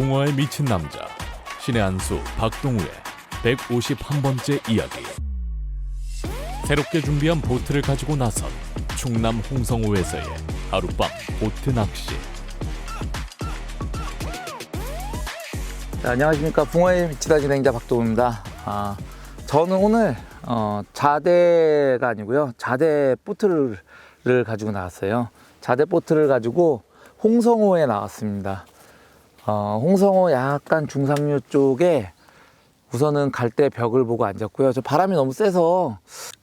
붕어에 미친 남자 신의 한수 박동우의 151번째 이야기 새롭게 준비한 보트를 가지고 나선 충남 홍성호에서의 하룻밤 보트 낚시 네, 안녕하십니까 붕어의 미치다 진행자 박동우입니다. 아, 저는 오늘 어, 자대가 아니고요 자대 보트를 가지고 나왔어요. 자대 보트를 가지고 홍성호에 나왔습니다. 어, 홍성호 약간 중상류 쪽에 우선은 갈대 벽을 보고 앉았고요. 저 바람이 너무 세서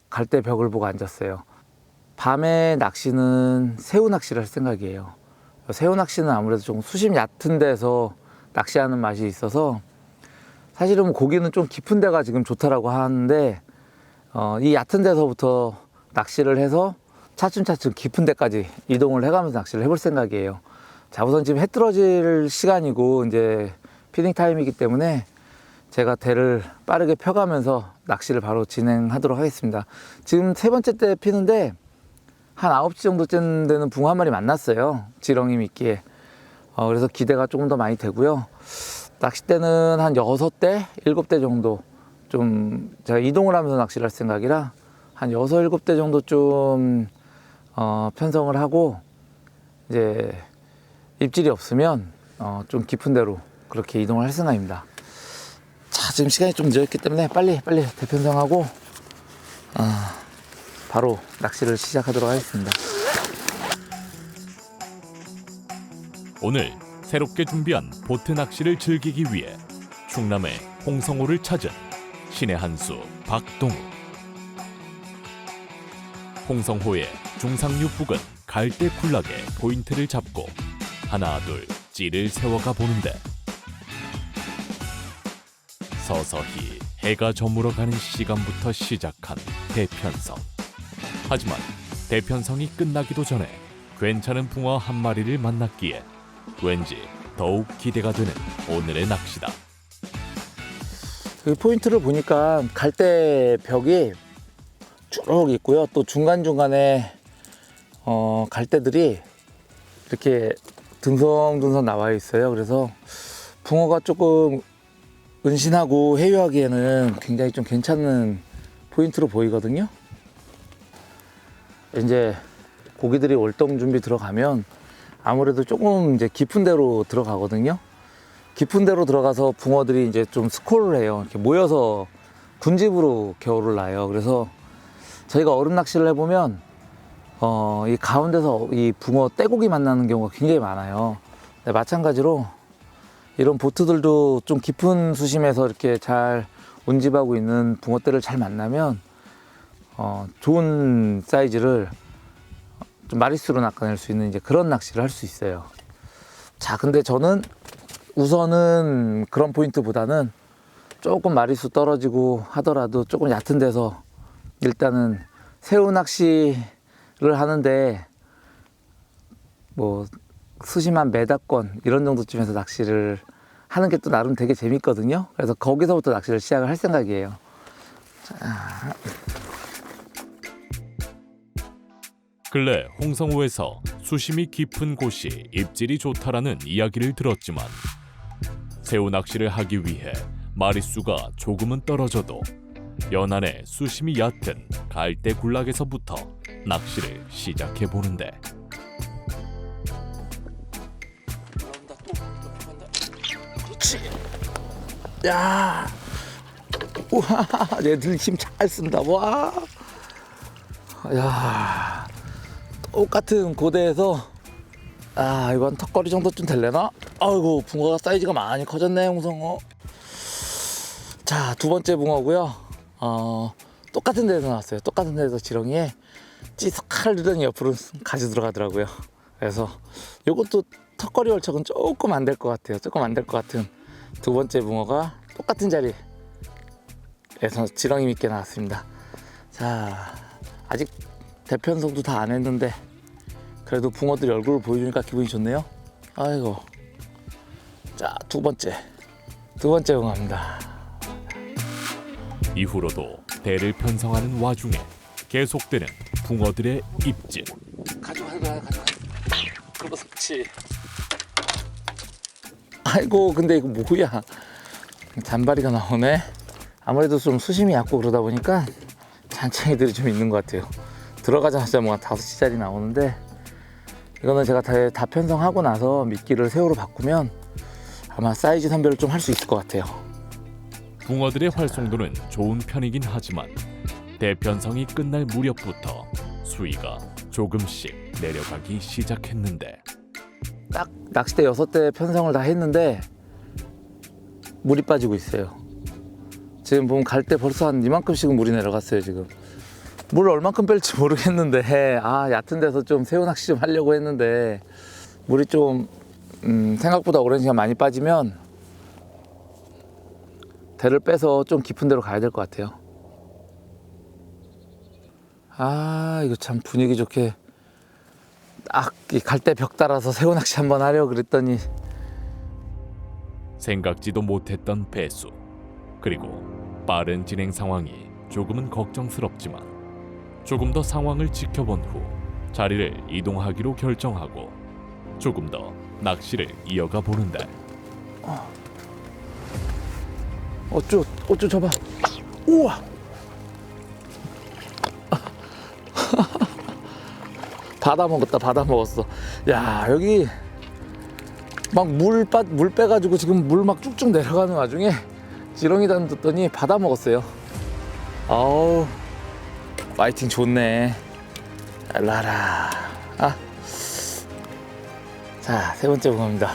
갈대 벽을 보고 앉았어요. 밤에 낚시는 새우 낚시를 할 생각이에요. 새우 낚시는 아무래도 좀 수심 얕은 데서 낚시하는 맛이 있어서 사실은 고기는 좀 깊은 데가 지금 좋다라고 하는데 어, 이 얕은 데서부터 낚시를 해서 차츰차츰 깊은 데까지 이동을 해가면서 낚시를 해볼 생각이에요. 자 우선 지금 해 떨어질 시간이고 이제 피딩 타임이기 때문에 제가 대를 빠르게 펴가면서 낚시를 바로 진행하도록 하겠습니다. 지금 세 번째 때 피는데 한 9시 정도 쯤 되는 붕어 한 마리 만났어요. 지렁이 미끼에. 어, 그래서 기대가 조금 더 많이 되고요. 낚싯대는 한 6대, 7대 정도 좀 제가 이동을 하면서 낚시를 할 생각이라 한 6, 7대 정도 좀 어, 편성을 하고 이제 입질이 없으면 어, 좀 깊은 데로 그렇게 이동을 할 생각입니다. 자, 지금 시간이 좀 늦었기 때문에 빨리 빨리 대편성하고 어, 바로 낚시를 시작하도록 하겠습니다. 오늘 새롭게 준비한 보트 낚시를 즐기기 위해 충남의 홍성호를 찾은 신의 한수 박동우 홍성호의 중상류 부근 갈대 굴락에 포인트를 잡고 하나 둘 찌를 세워가 보는데 서서히 해가 저물어 가는 시간부터 시작한 대편성 하지만 대편성이 끝나기도 전에 괜찮은 붕어 한 마리를 만났기에 왠지 더욱 기대가 되는 오늘의 낚시다. 그 포인트를 보니까 갈대 벽이 쭉 있고요. 또 중간중간에 어, 갈대들이 이렇게 듬성듬성 나와 있어요. 그래서 붕어가 조금 은신하고 회유하기에는 굉장히 좀 괜찮은 포인트로 보이거든요. 이제 고기들이 월동 준비 들어가면 아무래도 조금 이제 깊은 데로 들어가거든요. 깊은 데로 들어가서 붕어들이 이제 좀 스콜을 해요. 이렇게 모여서 군집으로 겨울을 나요. 그래서 저희가 얼음 낚시를 해보면 어, 이 가운데서 이 붕어 떼고기 만나는 경우가 굉장히 많아요. 네, 마찬가지로 이런 보트들도 좀 깊은 수심에서 이렇게 잘 운집하고 있는 붕어떼를 잘 만나면 어, 좋은 사이즈를 좀 마리수로 낚아낼 수 있는 이제 그런 낚시를 할 수 있어요. 자, 근데 저는 우선은 그런 포인트보다는 조금 마리수 떨어지고 하더라도 조금 얕은 데서 일단은 새우 낚시 를 하는데 뭐 수심 한 메다권 이런 정도쯤에서 낚시를 하는 게 또 나름 되게 재밌거든요. 그래서 거기서부터 낚시를 시작을 할 생각이에요. 근래 홍성호에서 수심이 깊은 곳이 입질이 좋다라는 이야기를 들었지만 새우 낚시를 하기 위해 마리수가 조금은 떨어져도 연안의 수심이 얕은 갈대 굴락에서부터 낚시를 시작해 보는데. 올라온다 또 높이 간다 그렇지. 야. 우와 얘들 힘잘 쓴다. 와야. 똑같은 고대에서 아 이건 턱걸이 정도쯤 될래나? 아이고 붕어가 사이즈가 많이 커졌네 홍성어 자 두 번째 붕어고요. 어 똑같은 데서 나왔어요. 똑같은 데서 지렁이에 찌석하려더니 옆으로 가지 들어가더라고요 그래서 요것도 턱걸이 월척은 조금 안 될 것 같아요. 조금 안 될 것 같은 두 번째 붕어가 똑같은 자리에서 지렁이 밑게 나왔습니다. 자, 아직 대편성도 다 안 했는데 그래도 붕어들이 얼굴을 보여주니까 기분이 좋네요. 아이고. 자, 두 번째. 두 번째 붕어입니다. 이후로도 대를 편성하는 와중에 계속되는 붕어들의 입질 가져가, 가져가, 가져가. 그렇지. 아이고 근데 이거 뭐야 잔바리가 나오네 아무래도 좀 수심이 얕고 그러다 보니까 잔챙이들이 좀 있는 것 같아요 들어가자마자 뭔가 다섯 시짜리 나오는데 이거는 제가 다, 다 편성하고 나서 미끼를 새우로 바꾸면 아마 사이즈 선별을 좀 할 수 있을 것 같아요 붕어들의 활성도는 좋은 편이긴 하지만 대편성이 끝날 무렵부터 수위가 조금씩 내려가기 시작했는데 딱 낚싯대 여섯 대 편성을 다 했는데 물이 빠지고 있어요. 지금 보면 갈 때 벌써 한 이만큼씩은 물이 내려갔어요 지금. 물 얼만큼 뺄지 모르겠는데 아 얕은 데서 좀 새우 낚시 좀 하려고 했는데 물이 좀 음, 생각보다 오랜 시간 많이 빠지면 대를 빼서 좀 깊은 데로 가야 될 것 같아요. 아 이거 참 분위기 좋게 딱갈때벽 따라서 새우 낚시 한번 하려고 그랬더니. 생각지도 못했던 배수. 그리고 빠른 진행 상황이 조금은 걱정스럽지만 조금 더 상황을 지켜본 후 자리를 이동하기로 결정하고 조금 더 낚시를 이어가 보는데 어쭈 어쭈 저봐. 우와 받아 먹었다 받아 먹었어. 야 여기 막물빠물 빼가지고 지금 물 막 쭉쭉 내려가는 와중에 지렁이 던졌더니 받아 먹었어요. 아우 파이팅 좋네. 라라. 아 자세 번째 붕어입니다.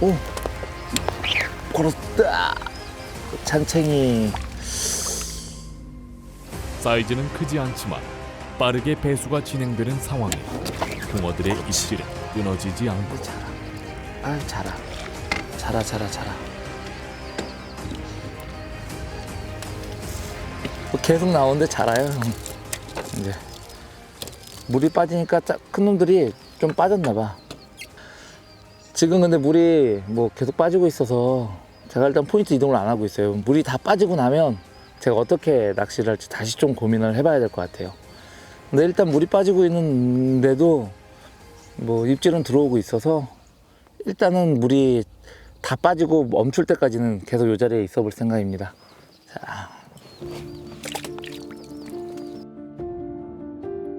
오. 걸었다. 잔챙이 사이즈는 크지 않지만 빠르게 배수가 진행되는 상황에 붕어들의 입질은 끊어지지 않고 자라 아 자라. 자라 자라 자라. 뭐 계속 나오는데 자라요 형. 이제 물이 빠지니까 짜- 큰 놈들이 좀 빠졌나 봐. 지금 근데 물이 뭐 계속 빠지고 있어서 제가 일단 포인트 이동을 안 하고 있어요. 물이 다 빠지고 나면 제가 어떻게 낚시를 할지 다시 좀 고민을 해봐야 될 것 같아요 근데 일단 물이 빠지고 있는데도 뭐 입질은 들어오고 있어서 일단은 물이 다 빠지고 멈출 때까지는 계속 이 자리에 있어 볼 생각입니다. 자,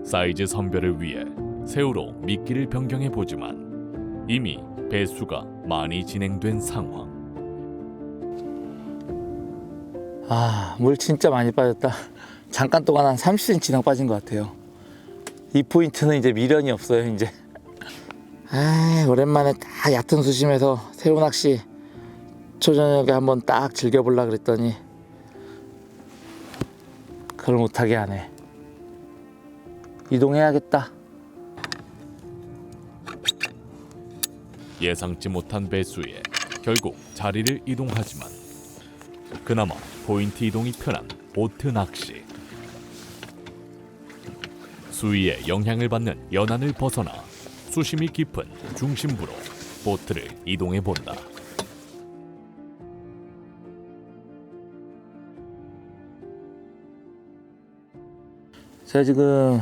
사이즈 선별을 위해 새우로 미끼를 변경해 보지만 이미 배수가 많이 진행된 상황. 아, 물 진짜 많이 빠졌다. 잠깐 동안 한 30cm 이상 빠진 것 같아요. 이 포인트는 이제 미련이 없어요, 이제. 아, 오랜만에 딱 얕은 수심에서 새우 낚시 초저녁에 한번 딱 즐겨보려 그랬더니 그걸 못하게 하네. 이동해야겠다. 예상치 못한 배수에 결국 자리를 이동하지만 그나마 포인트 이동이 편한 보트 낚시. 수위에 영향을 받는 연안을 벗어나 수심이 깊은 중심부로 보트를 이동해 본다. 제가 지금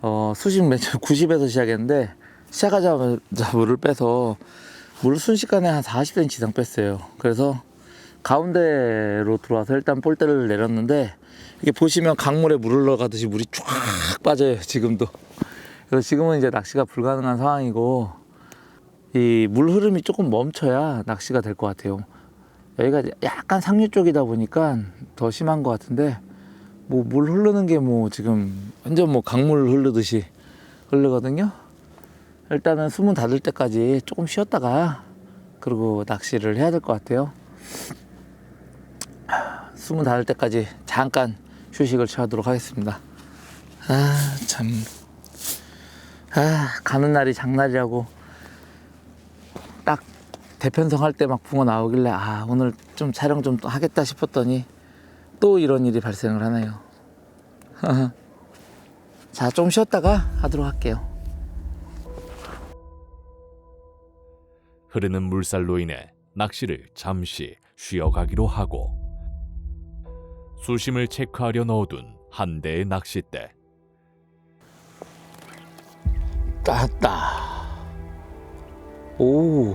어, 수심 맨 처음 90에서 시작했는데 시작하자마자 물을 빼서 물 순식간에 한 40cm 이상 뺐어요. 그래서 가운데로 들어와서 일단 볼대를 내렸는데 이게 보시면 강물에 물을 흘러가듯이 물이 쫙 빠져요. 지금도. 그래서 지금은 이제 낚시가 불가능한 상황이고 이 물 흐름이 조금 멈춰야 낚시가 될 것 같아요. 여기가 약간 상류 쪽이다 보니까 더 심한 것 같은데 뭐 물 흐르는 게 뭐 지금 완전 뭐 강물 흐르듯이 흐르거든요. 일단은 수문 닫을 때까지 조금 쉬었다가 그리고 낚시를 해야 될 것 같아요. 수문 닫을 때까지 잠깐 휴식을 취하도록 하겠습니다. 아 참. 아 가는 날이 장날이라고 딱 대편성 할 때 막 붕어 나오길래 아 오늘 좀 촬영 좀 하겠다 싶었더니 또 이런 일이 발생을 하네요. 자, 좀 쉬었다가 하도록 할게요. 흐르는 물살로 인해 낚시를 잠시 쉬어가기로 하고 수심을 체크하려 넣어둔 한 대의 낚싯대 따다. 오.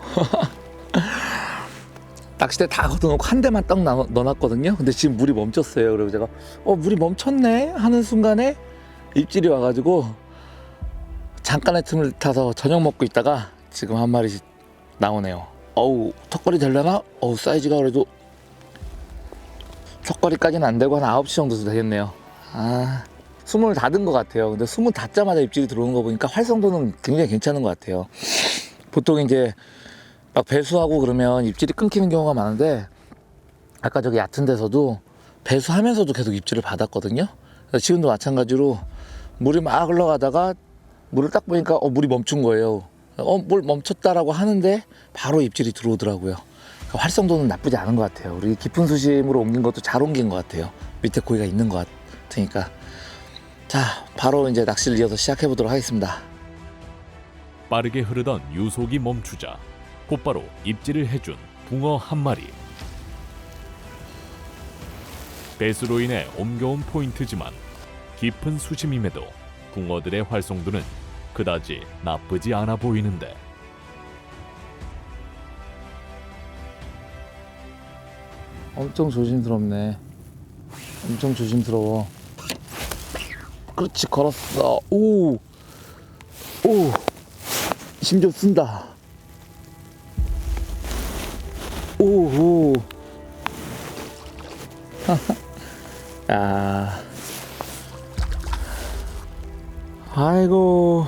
낚싯대 다 걷어놓고 한 대만 딱 넣어- 넣어놨거든요. 근데 지금 물이 멈췄어요. 그리고 제가 어 물이 멈췄네 하는 순간에 입질이 와가지고 잠깐의 틈을 타서 저녁 먹고 있다가 지금 한 마리씩 나오네요. 어우 턱걸이 되려나? 어우 사이즈가 그래도 턱걸이까지는 안 되고 한 9시 정도 되겠네요. 아 숨을 닫은 것 같아요. 근데 숨을 닫자마자 입질이 들어오는 거 보니까 활성도는 굉장히 괜찮은 것 같아요. 보통 이제 막 배수하고 그러면 입질이 끊기는 경우가 많은데 아까 저기 얕은 데서도 배수하면서도 계속 입질을 받았거든요. 지금도 마찬가지로 물이 막 흘러가다가 물을 딱 보니까 어 물이 멈춘 거예요. 어 물 멈췄다라고 하는데 바로 입질이 들어오더라고요. 그러니까 활성도는 나쁘지 않은 것 같아요. 우리 깊은 수심으로 옮긴 것도 잘 옮긴 것 같아요. 밑에 고기가 있는 것 같으니까. 자, 바로 이제 낚시를 이어서 시작해 보도록 하겠습니다. 빠르게 흐르던 유속이 멈추자 곧바로 입질을 해준 붕어 한 마리. 배수로 인해 옮겨온 포인트지만 깊은 수심임에도 붕어들의 활성도는 그다지 나쁘지 않아 보이는데 엄청 조심스럽네. 엄청 조심스러워. 그렇지, 걸었어. 오! 오! 힘좀 쓴다. 오, 오. 야. 아이고.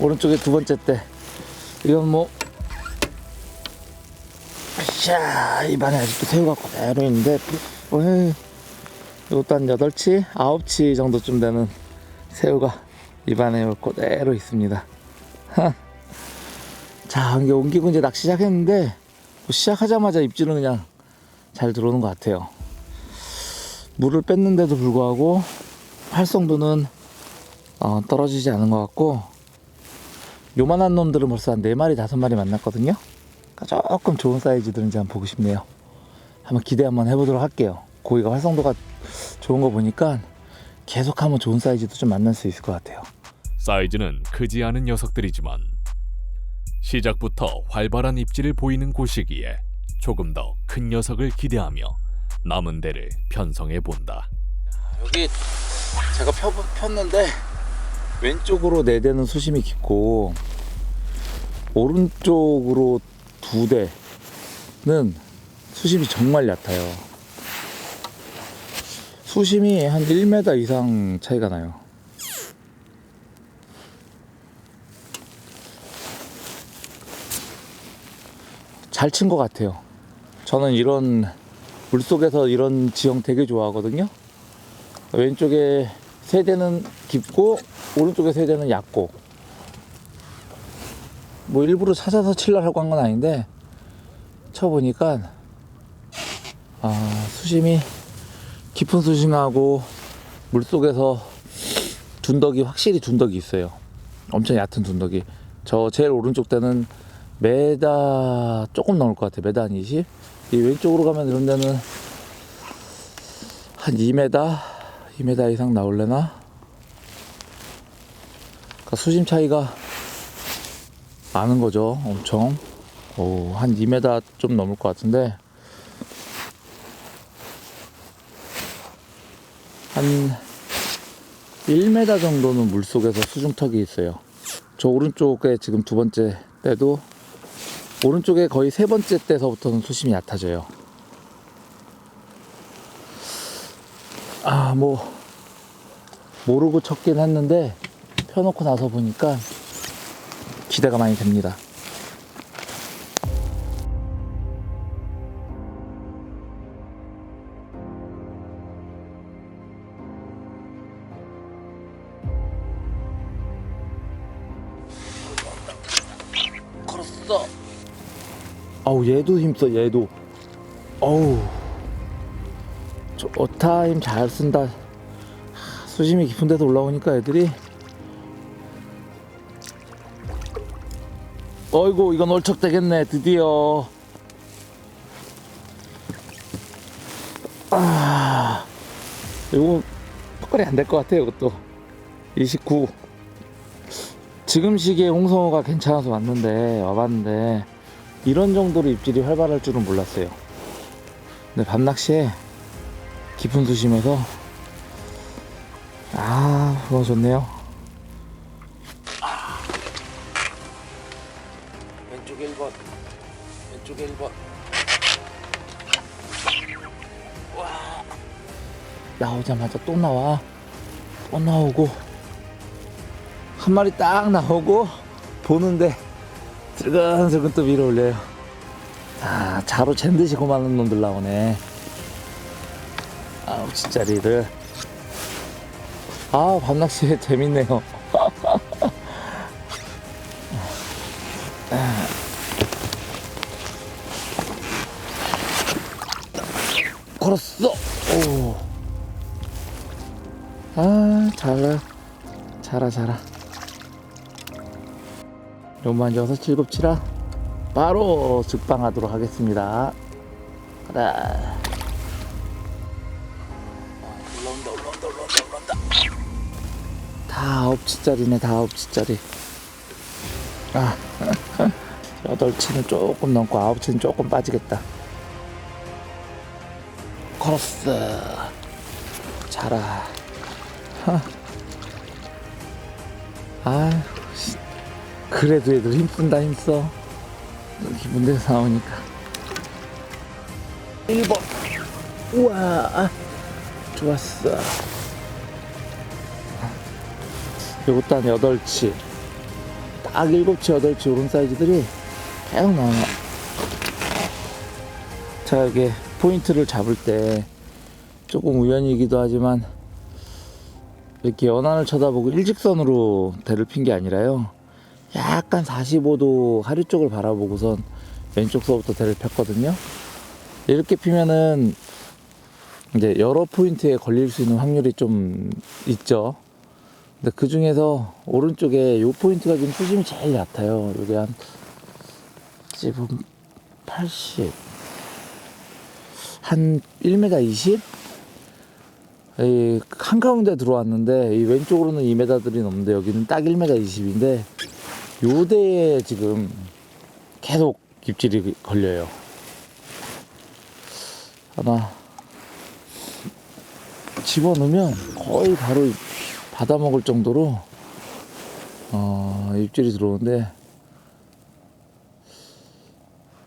오른쪽에 두 번째 때. 이건 뭐, 자, 입안에 아직도 새우가 그대로 있는데, 왜, 이것도 한 8치, 9치 정도쯤 되는 새우가 입안에 그대로 있습니다. 자, 이게 옮기고 이제 낚시 시작했는데, 뭐 시작하자마자 입질은 그냥 잘 들어오는 것 같아요. 물을 뺐는데도 불구하고 활성도는 어, 떨어지지 않은 것 같고, 요만한 놈들은 벌써 한 4마리, 5마리 만났거든요. 조금 좋은 사이즈들은 이제 한번 보고 싶네요. 한번 기대 한번 해보도록 할게요. 고기가 활성도가 좋은 거 보니까 계속 하면 좋은 사이즈도 좀 만날 수 있을 것 같아요. 사이즈는 크지 않은 녀석들이지만 시작부터 활발한 입질을 보이는 곳이기에 조금 더 큰 녀석을 기대하며 남은 데를 편성해 본다. 여기 제가 펴, 폈는데 왼쪽으로 네 대는 수심이 깊고 오른쪽으로 두 대는 수심이 정말 얕아요. 수심이 한 1m 이상 차이가 나요. 잘 친 것 같아요. 저는 이런 물속에서 이런 지형 되게 좋아하거든요. 왼쪽에 세 대는 깊고 오른쪽에 세 대는 얕고 뭐 일부러 찾아서 칠라고 한 건 아닌데 쳐보니까 아 수심이 깊은 수심하고 물속에서 둔덕이 확실히 둔덕이 있어요 엄청 얕은 둔덕이 저 제일 오른쪽 대는 메다 조금 넘을 것 같아요 메다 한 20? 이 왼쪽으로 가면 이런 데는 한 2m 2m 이상 나올래나? 그러니까 수심 차이가 많은 거죠. 엄청. 오, 한 2m 좀 넘을 것 같은데. 한 1m 정도는 물 속에서 수중턱이 있어요. 저 오른쪽에 지금 두 번째 때도 오른쪽에 거의 세 번째 때서부터는 수심이 얕아져요. 아, 뭐, 모르고 쳤긴 했는데, 펴놓고 나서 보니까 기대가 많이 됩니다. 걸었어. 아우, 얘도 힘써, 얘도. 어우. 저 어타임 잘 쓴다. 하, 수심이 깊은 데서 올라오니까 애들이 어이구 이건 얼척되겠네. 드디어. 아 이거 턱걸이 안 될 것 같아요 이것도. 29 지금 시기에 홍성호가 괜찮아서 왔는데 와봤는데 이런 정도로 입질이 활발할 줄은 몰랐어요. 근데 밤낚시에 깊은 수심에서 아 그거 좋네요 왼쪽 1번. 와. 나오자마자 또 나와. 또 나오고. 한 마리 딱 나오고 보는데 슬근슬근 또 위로 올려요. 아 자로 잰 듯이 고만한 놈들 나오네. 아우 진짜리를 아 밤낚시 재밌네요 요만 6, 7, 7라 바로 즉방하도록 하겠습니다. 가라. 다 9치짜리네 다 9치짜리. 아 8치는 조금 넘고 9치는 조금 빠지겠다. 걸었어. 자라. 씨. 그래도 애들 힘쓴다 힘써. 기분 내서 나오니까. 1번 우와. 아, 좋았어. 요것도 한 8치 딱 7치 8치 요런 사이즈들이 계속 나와. 자 이게 포인트를 잡을 때 조금 우연이기도 하지만 이렇게 연안을 쳐다보고 일직선으로 대를 핀 게 아니라요. 약간 45도 하류 쪽을 바라보고선 왼쪽서부터 대를 폈거든요. 이렇게 피면은 이제 여러 포인트에 걸릴 수 있는 확률이 좀 있죠. 근데 그 중에서 오른쪽에 요 포인트가 지금 수심이 제일 얕아요. 요게 한 지금 80, 한 1m 20? 이 한가운데 들어왔는데 이 왼쪽으로는 2m들이 넘는데 여기는 딱 1m 20인데 요 대에 지금 계속 입질이 걸려요. 아마 집어넣으면 거의 바로 받아 먹을 정도로 어, 입질이 들어오는데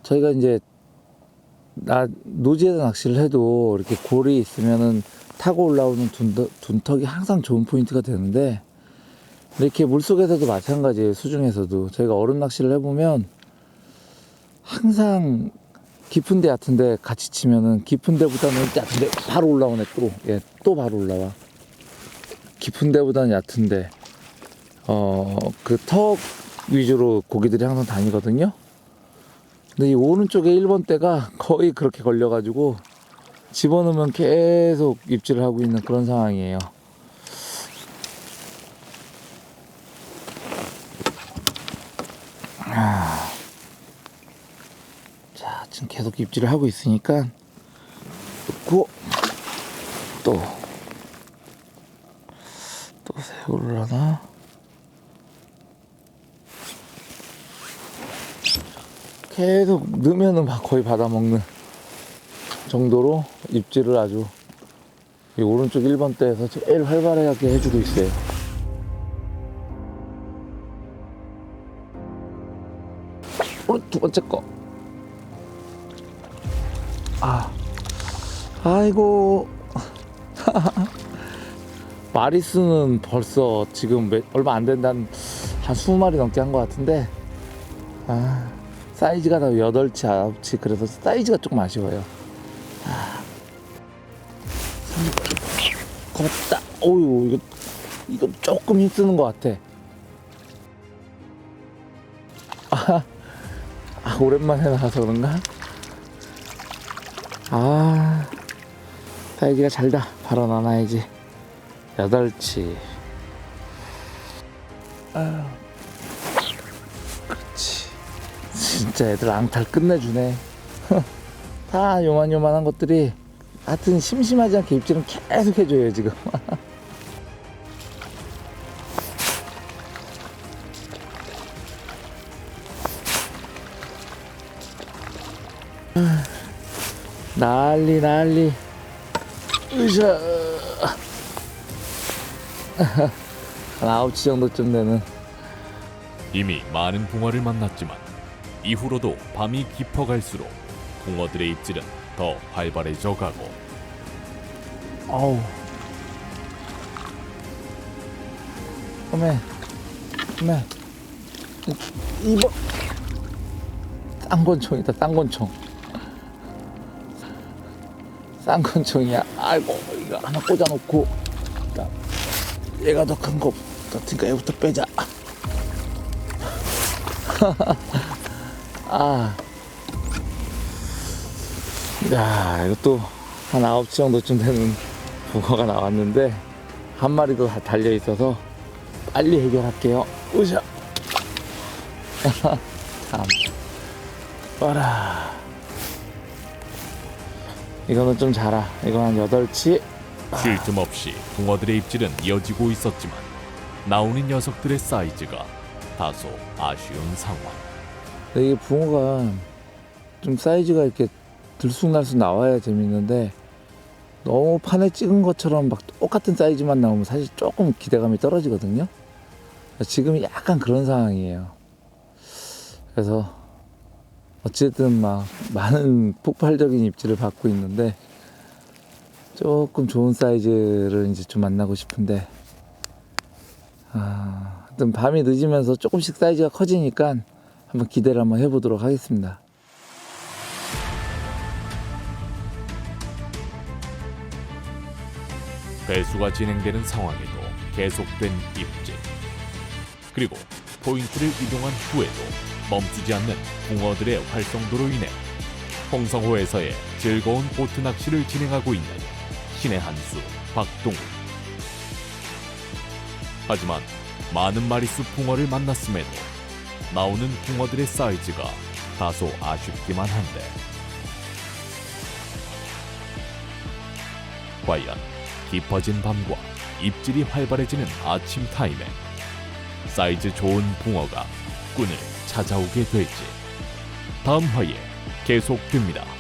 저희가 이제 나 노지에다 낚시를 해도 이렇게 골이 있으면은 타고 올라오는 둔, 둔턱이 항상 좋은 포인트가 되는데 이렇게 물속에서도 마찬가지예요 수중에서도 저희가 얼음 낚시를 해보면 항상 깊은데 얕은데 같이 치면은 깊은 데보다는 얕은 데 바로 올라오네 또. 예, 또 바로 올라와. 깊은 데보다는 얕은 데. 어 그 턱 위주로 고기들이 항상 다니거든요. 근데 이 오른쪽에 1번 대가 거의 그렇게 걸려가지고 집어넣으면 계속 입질을 하고 있는 그런 상황이에요. 아. 자, 지금 계속 입질을 하고 있으니까 넣고 또, 또 새우를 하나. 계속 넣으면은 막 거의 받아먹는 정도로 입질을 아주 이 오른쪽 1번 대에서 제일 활발하게 해주고 있어요. 오른 두 번째 거. 아, 아이고. 마리스는 벌써 지금 몇- 얼마 안 된다는 한 20마리 넘게 한 것 같은데, 아, 사이즈가 다 8치, 9치, 그래서 사이즈가 조금 아쉬워요. 겁다. 어유 이거 이거 조금 힘쓰는 것 같아. 아, 아 오랜만에 나와서 그런가? 아 딸기가 잘다. 바로 나눠야지. 여덟치. 아, 그렇지. 진짜 애들 앙탈 끝내주네. 다 요만요만한 것들이 하여튼 심심하지 않게 입질은 계속 해줘요 지금 난리 난리. 으쌰 한 9시 정도쯤 되는 이미 많은 붕어를 만났지만 이후로도 밤이 깊어갈수록 붕어들의 입질은 더 활발해져 가고. 어우. 어메. 어메. 이- 이번 쌍권총이다 쌍권총 쌍권총이야 아이고 이거 하나 꽂아놓고 얘가 더 큰 거 같으니까 얘부터 빼자 아. 야, 이것도 한 9시 정도쯤 되는 붕어가 나왔는데 한 마리도 다 달려 있어서 빨리 해결할게요. 으쌰. 참. 와라. 이거는 좀 자라. 이거 한 8치. 쉴 틈 없이 붕어들의 입질은 이어지고 있었지만 나오는 녀석들의 사이즈가 다소 아쉬운 상황. 근데 이게 붕어가 좀 사이즈가 이렇게 들쑥날쑥 나와야 재밌는데 너무 판에 찍은 것처럼 막 똑같은 사이즈만 나오면 사실 조금 기대감이 떨어지거든요. 지금 약간 그런 상황이에요. 그래서 어쨌든 막 많은 폭발적인 입질을 받고 있는데 조금 좋은 사이즈를 이제 좀 만나고 싶은데 아, 하여튼 밤이 늦으면서 조금씩 사이즈가 커지니까 한번 기대를 한번 해보도록 하겠습니다. 배수가 진행되는 상황에도 계속된 입질. 그리고 포인트를 이동한 후에도 멈추지 않는 붕어들의 활성도로 인해 홍성호에서의 즐거운 보트 낚시를 진행하고 있는 신의 한수 박동우. 하지만 많은 마리수 붕어를 만났음에도 나오는 붕어들의 사이즈가 다소 아쉽기만 한데 과연 깊어진 밤과 입질이 활발해지는 아침 타임에 사이즈 좋은 붕어가 꾼을 찾아오게 될지 다음 화에 계속됩니다.